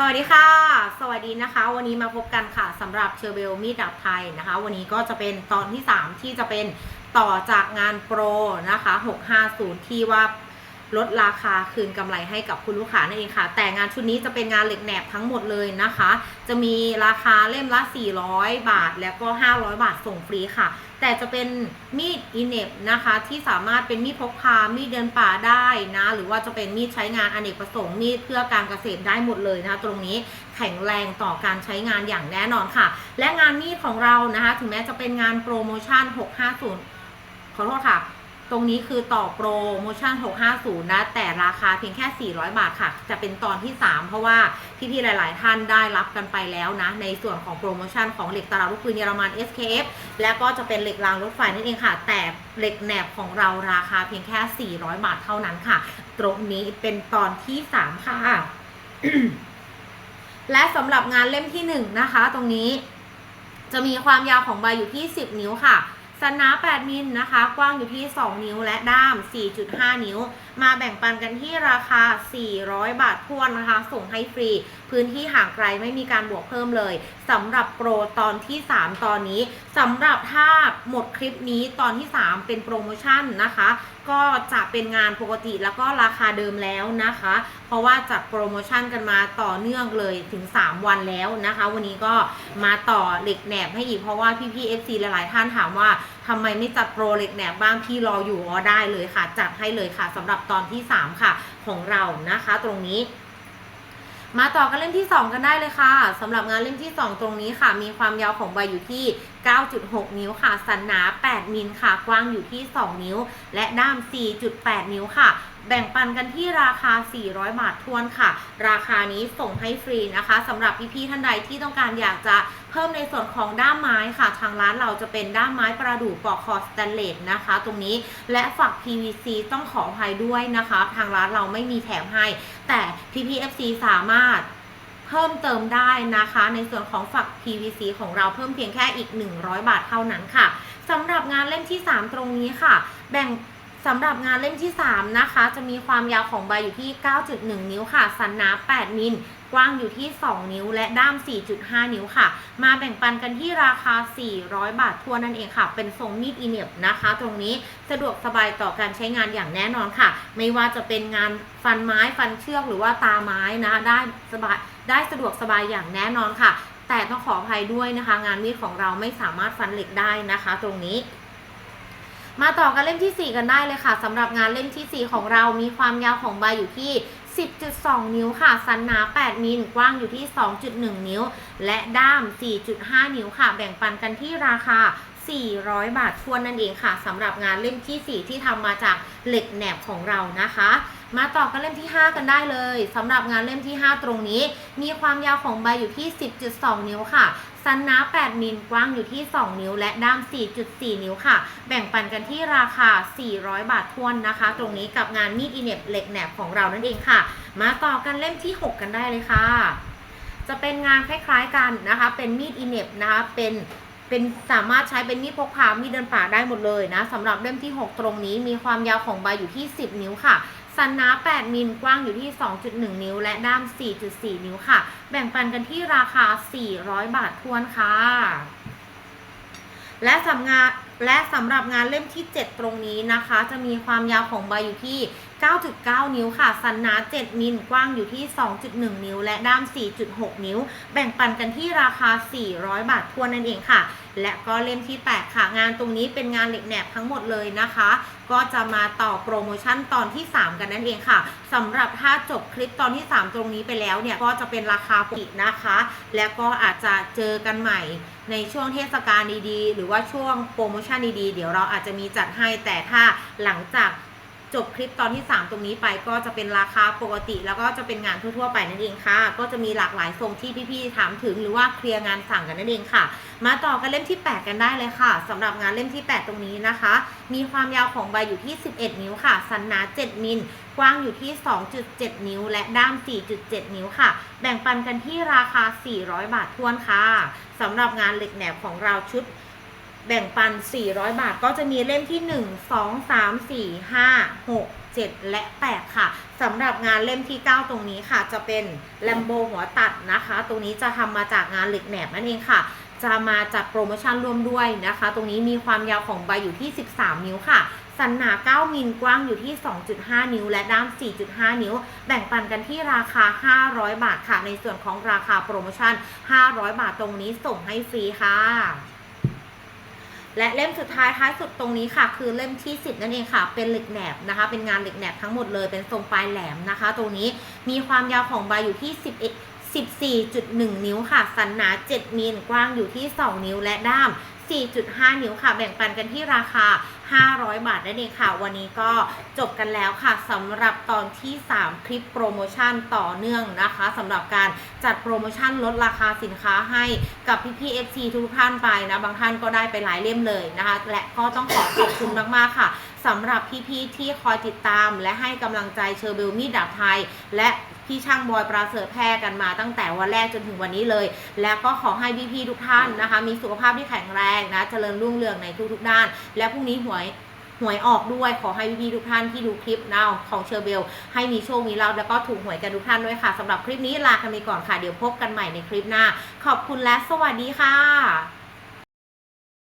สวัสดีค่ะ สวัสดีนะคะ วันนี้มาพบกันค่ะสำหรับเชอร์เบลมีดดับไทยนะคะ วันนี้ก็จะเป็นตอนที่ 3 ที่จะเป็นต่อจากงานโปรนะคะ 650 ที่ว่า ลดราคาคืนกำไรให้กับคุณลูกค้านั่นเองค่ะ แต่งานชุดนี้จะเป็นงานเหล็กแหนบทั้งหมดเลยนะคะ จะมีราคาเล่มละ 400 บาท แล้วก็ 500 บาทส่งฟรีค่ะ แต่จะเป็นมีดอินเนบนะคะที่สามารถเป็นมีดพกพา มีดเดินป่าได้นะ หรือว่าจะเป็นมีดใช้งานอเนกประสงค์ มีดเพื่อการเกษตรได้หมดเลยนะคะ ตรงนี้แข็งแรงต่อการใช้งานอย่างแน่นอนค่ะ และงานมีดของเรานะคะ ถึงแม้จะเป็นงานโปรโมชั่น 650 ขอโทษค่ะ ตรงนี้คือต่อโปรโมชั่น 650 นะ แต่ราคาเพียงแค่ 400 บาทค่ะ จะเป็นตอนที่ 3 เพราะว่าพี่ๆ หลาย ๆ ท่านได้รับกันไปแล้วนะ ในส่วนของโปรโมชั่นของเหล็กตลับลูกปืนเยอรมัน SKF และก็จะเป็นเหล็กรางรถไฟนั่นเองค่ะ แต่เหล็กแหนบของเราราคาเพียงแค่ 400 บาทเท่านั้นค่ะ ตรงนี้เป็นตอนที่ 3 ค่ะ และสำหรับงานเล่มที่ 1 นะคะ ตรงนี้จะมีความยาวของใบอยู่ที่ 10 นิ้วค่ะ สันหนา 8 มิลนะคะ กว้างอยู่ที่ 2 นิ้วและด้าม 4.5 นิ้ว มาแบ่งปันกันที่ราคา 400 บาททวนนะคะ ส่งให้ฟรี พื้นที่ห่างไกลไม่มีการบวกเพิ่มเลยสำหรับโปรตอนที่ 3 ตอนนี้สำหรับถ้าหมดคลิปนี้ตอนที่ 3 เป็นโปรโมชั่นนะคะ ก็จะเป็นงานปกติแล้วก็ราคาเดิมแล้วนะคะ เพราะว่าจัดโปรโมชั่นกันมาต่อเนื่องเลยถึง 3 วันแล้วนะคะ วันนี้ก็มาต่อเหล็กแหนบให้อีกเพราะว่าพี่ๆ FC หลายๆท่านถามว่าทำไมไม่จัดโปรเล็กแหนบบ้างพี่รออยู่อ๋อได้เลยค่ะ จัดให้เลยค่ะสำหรับตอนที่ 3 ค่ะของเรานะคะ ตรงนี้มาต่อกันเล่มที่ 2 กันได้เลยค่ะสำหรับงานเล่มที่ 2 ตรงนี้ค่ะ มีความยาวของใบอยู่ที่ 9.6 นิ้วค่ะ สันหนา 8 มิลค่ะ กว้างอยู่ที่ 2 นิ้ว และด้าม 4.8 นิ้วค่ะ แบ่งปันกันที่ราคา 400 บาททวนค่ะ ราคานี้ส่งให้ฟรีนะคะสำหรับพี่ๆท่านใดที่ต้องการอยากจะเพิ่มในส่วนของด้ามไม้ค่ะ ทางร้านเราจะเป็นด้ามไม้ประดู่ปอกคอสแตนเลสนะคะ ตรงนี้และฝัก PVC ต้องขออภัยด้วยนะคะ ทางร้านเราไม่มีแถมให้ แต่พี่ๆ FC สามารถเพิ่มเติมได้นะคะ ในส่วนของฝัก PVC ของเราเพิ่มเพียงแค่อีก 100 บาทเท่านั้นค่ะสำหรับงานเล่มที่ 3 ตรงนี้ค่ะ แบ่ง สำหรับงานเล่มที่ 3 นะคะ จะมีความยาวของใบอยู่ที่ 9.1 นิ้วค่ะ สันหนา 8 มิลกว้างอยู่ที่ 2 นิ้วและด้าม 4.5 นิ้วค่ะ มาแบ่งปันกันที่ราคา 400 บาททั่วนั่นเองค่ะ เป็นทรงมีดอีเนบนะคะ ตรงนี้สะดวกสบายต่อการใช้งานอย่างแน่นอนค่ะ ไม่ว่าจะเป็นงานฟันไม้ฟันเชือกหรือว่าตาไม้นะ ได้สบายได้สะดวกสบายอย่างแน่นอนค่ะ แต่ต้องขออภัยด้วยนะคะ งานมีดของเราไม่สามารถฟันเหล็กได้นะคะ ตรงนี้ มาต่อกันเล่มที่ 4 กันได้เลยค่ะสำหรับงานเล่มที่ 4 ของเรามีความยาวของใบอยู่ที่ 10.2 นิ้วค่ะ สันหนา 8 มิลกว้างอยู่ที่ 2.1 นิ้ว และด้าม 4.5 นิ้วค่ะ แบ่งปันกันที่ราคา 400 บาททวนนั่นเองค่ะสำหรับงานเล่มที่ 4 ที่ทำมาจากเหล็กแหนบของเรานะคะ มาต่อกันเล่มที่ 5 กันได้เลยสำหรับงานเล่มที่ 5 ตรงนี้ มีความยาวของใบอยู่ที่ 10.2 นิ้วค่ะ สันหนา8มิลกว้างอยู่ที่ 2 นิ้ว และด้าม 4.4 นิ้วค่ะ แบ่งปันกันที่ราคา 400 บาททวนนะคะ ตรงนี้กับงานมีดอีเน็บเหล็กแหนบของเรานั่นเองค่ะ มาต่อกันเล่มที่ 6 กันได้เลยค่ะ จะเป็นงานคล้ายๆกันนะคะ เป็นมีดอีเน็บนะคะ เป็นเป็นสามารถใช้เป็นมีดพกพามีดเดินป่าได้หมดเลยนะสำหรับเล่มที่ 6 ตรงนี้มีความยาวของใบอยู่ที่ 10 นิ้วค่ะ สันหนา 8 มิลกว้างอยู่ที่ 2.1 นิ้ว และด้าม 4.4 นิ้วค่ะ แบ่งปันกันที่ราคา 400 บาททวนค่ะ และสำงานและสำหรับงานเล่มที่ 7 ตรงนี้นะคะ จะมีความยาวของใบอยู่ที่ 9.9 นิ้วค่ะ สันหนา 7 มิล กว้างอยู่ที่ 2.1 นิ้ว และด้าม 4.6 นิ้ว แบ่งปันกันที่ราคา 400 บาททวนนั่นเองค่ะ และก็เล่มที่ 8 ค่ะ งานตรงนี้เป็นงานเหล็กแหนบทั้งหมดเลยนะคะ ก็จะมาต่อโปรโมชั่นตอนที่ 3 กันนั่นเองค่ะสำหรับถ้าจบคลิปตอนที่ 3 ตรงนี้ไปแล้วเนี่ย ก็จะเป็นราคาปกตินะคะ และก็อาจจะเจอกันใหม่ในช่วงเทศกาลดีๆ หรือว่าช่วงโปรโมชั่นดีๆ เดี๋ยวเราอาจจะมีจัดให้แต่ถ้าหลังจาก จบคลิปตอนที่ 3 ตรงนี้ไปก็จะเป็นราคาปกติ แล้วก็จะเป็นงานทั่วๆไปนั่นเองค่ะ ก็จะมีหลากหลายทรงที่พี่ๆถามถึงหรือว่าเคลียร์งานสั่งกันนั่นเองค่ะ มาต่อกันเล่มที่ 8 กันได้เลยค่ะสำหรับงานเล่มที่ 8 ตรงนี้นะคะ มีความยาวของใบอยู่ที่ 11 นิ้วค่ะ สันหนา 7 มิลกว้างอยู่ที่ 2.7 นิ้ว และด้าม 4.7 นิ้วค่ะ แบ่งปันกันที่ราคา 400 บาททวนค่ะสำหรับงานเหล็กแหนบของเราชุด แบ่งปัน 400 บาท ก็จะมีเล่มที่ 1 2 3 4 5 6 7 และ 8 ค่ะสำหรับงานเล่มที่ 9 ตรงนี้ค่ะ จะเป็นแลมโบหัวตัดนะคะ ตรงนี้จะทำมาจากงานเหล็กแหนบนั่นเองค่ะ จะมาจัดโปรโมชั่นรวมด้วยนะคะ ตรงนี้มีความยาวของใบอยู่ที่ 13 นิ้วค่ะสันหนา 9 มิล กว้างอยู่ที่ 2.5 นิ้ว และด้าม 4.5 นิ้ว แบ่งปันกันที่ราคา 500 บาทค่ะ ในส่วนของราคาโปรโมชั่น 500 บาทตรงนี้ส่งให้ฟรีค่ะ และเล่มสุดท้ายท้ายสุดตรงนี้ค่ะ คือเล่มที่ 10 นั่นเองค่ะ เป็นเหล็กแหนบนะคะ เป็นงานเหล็กแหนบทั้งหมดเลย เป็นทรงปลายแหลมนะคะ ตรงนี้มีความยาวของใบอยู่ที่ 11 14.1 นิ้วค่ะ สันหนา 7มิลกว้างอยู่ที่ 2 นิ้วและด้าม 4.5 นิ้วค่ะ แบ่งปันกันที่ราคา 500 บาทนั่นเองค่ะ วันนี้ก็จบกันแล้วค่ะสำหรับตอนที่ 3 คลิปโปรโมชั่นต่อเนื่องนะคะสำหรับการจัดโปรโมชั่นลดราคาสินค้าให้กับพี่พี่ๆ FC ทุกท่านไปนะ บางท่านก็ได้ไปหลายเล่มเลยนะคะ และก็ต้องขอขอบคุณมากๆค่ะสำหรับพี่ๆที่คอยติดตามและให้กำลังใจเชอร์เบลมีดดาบไทย และพี่ช่างบอยปราเสริฐแพร่กันมาตั้งแต่วันแรกจนถึงวันนี้เลย และก็ขอให้พี่ๆทุกท่านนะคะ มีสุขภาพที่แข็งแรงนะเจริญรุ่งเรืองในทุกๆด้าน และพรุ่งนี้หวยหวยออกด้วยขอให้พี่ๆทุกท่านที่ดูคลิปนาของเชอร์เบล ให้มีโชค มีลาภแล้วก็ถูกหวยกันทุกท่านด้วยค่ะสำหรับคลิปนี้ลากันไปก่อนค่ะ เดี๋ยวพบกันใหม่ในคลิปหน้า ขอบคุณและสวัสดีค่ะ